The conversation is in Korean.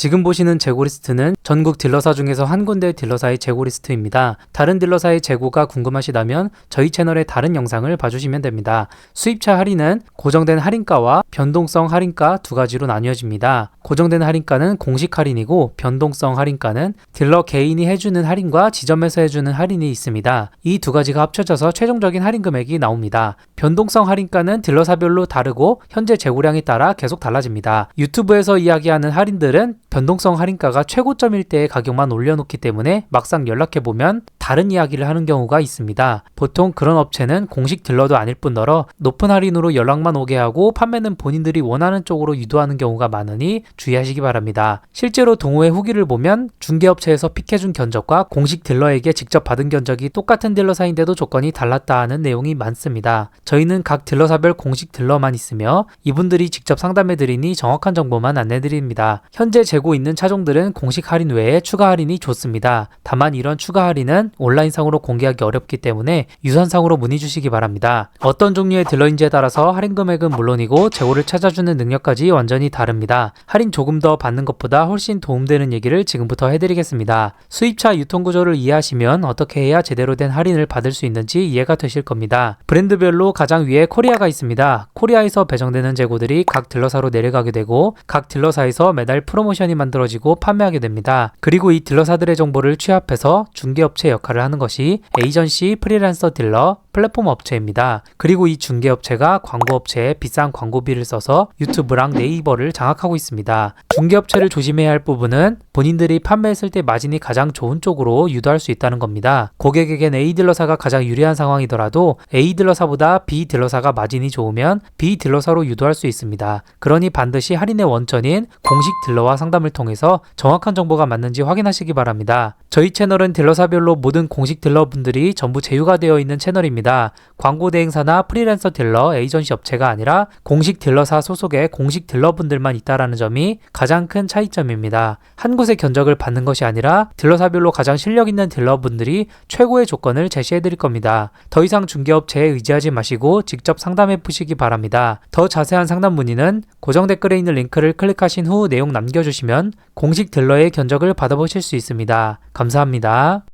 지금 보시는 재고 리스트는 전국 딜러사 중에서 한 군데 딜러사의 재고 리스트입니다. 다른 딜러사의 재고가 궁금하시다면 저희 채널의 다른 영상을 봐주시면 됩니다. 수입차 할인은 고정된 할인가와 변동성 할인가 두 가지로 나뉘어집니다. 고정된 할인가는 공식 할인이고 변동성 할인가는 딜러 개인이 해주는 할인과 지점에서 해주는 할인이 있습니다. 이 두 가지가 합쳐져서 최종적인 할인 금액이 나옵니다. 변동성 할인가는 딜러사별로 다르고 현재 재고량에 따라 계속 달라집니다. 유튜브에서 이야기하는 할인들은 변동성 할인가가 최고점일 때의 가격만 올려놓기 때문에 막상 연락해보면 다른 이야기를 하는 경우가 있습니다. 보통 그런 업체는 공식 딜러도 아닐 뿐더러 높은 할인으로 연락만 오게 하고 판매는 본인들이 원하는 쪽으로 유도하는 경우가 많으니 주의하시기 바랍니다. 실제로 동호회 후기를 보면 중개업체에서 픽해준 견적과 공식 딜러에게 직접 받은 견적이 똑같은 딜러사인데도 조건이 달랐다 하는 내용이 많습니다. 저희는 각 딜러사별 공식 딜러만 있으며 이분들이 직접 상담해드리니 정확한 정보만 안내드립니다. 현재 재고 있는 차종들은 공식 할인 외에 추가 할인이 좋습니다. 다만 이런 추가 할인은 온라인상으로 공개하기 어렵기 때문에 유선상으로 문의 주시기 바랍니다. 어떤 종류의 딜러인지에 따라서 할인 금액은 물론이고 재고를 찾아주는 능력까지 완전히 다릅니다. 할인 조금 더 받는 것보다 훨씬 도움되는 얘기를 지금부터 해드리겠습니다. 수입차 유통 구조를 이해하시면 어떻게 해야 제대로 된 할인을 받을 수 있는지 이해가 되실 겁니다. 브랜드별로 가장 위에 코리아가 있습니다. 코리아에서 배정되는 재고들이 각 딜러사로 내려가게 되고 각 딜러사에서 매달 프로모션이 만들어지고 판매하게 됩니다. 그리고 이 딜러사들의 정보를 취합해서 중개업체 역할 을 하는 것이 에이전시 프리랜서 딜러 플랫폼 업체입니다. 그리고 이 중개업체가 광고업체에 비싼 광고비를 써서 유튜브랑 네이버를 장악하고 있습니다. 중개업체를 조심해야 할 부분은 본인들이 판매했을 때 마진이 가장 좋은 쪽으로 유도할 수 있다는 겁니다. 고객에겐 A 딜러사가 가장 유리한 상황이더라도 A 딜러사보다 B 딜러사가 마진이 좋으면 B 딜러사로 유도할 수 있습니다. 그러니 반드시 할인의 원천인 공식 딜러와 상담을 통해서 정확한 정보가 맞는지 확인하시기 바랍니다. 저희 채널은 딜러사별로 모든 공식 딜러분들이 전부 제휴가 되어 있는 채널입니다. 광고 대행사나 프리랜서 딜러, 에이전시 업체가 아니라 공식 딜러사 소속의 공식 딜러분들만 있다라는 점이 가장 큰 차이점입니다. 한 곳의 견적을 받는 것이 아니라 딜러사별로 가장 실력 있는 딜러분들이 최고의 조건을 제시해 드릴 겁니다. 더 이상 중개업체에 의지하지 마시고 직접 상담해 보시기 바랍니다. 더 자세한 상담 문의는 고정 댓글에 있는 링크를 클릭하신 후 내용 남겨주시면 공식 딜러의 견적을 받아보실 수 있습니다. 감사합니다.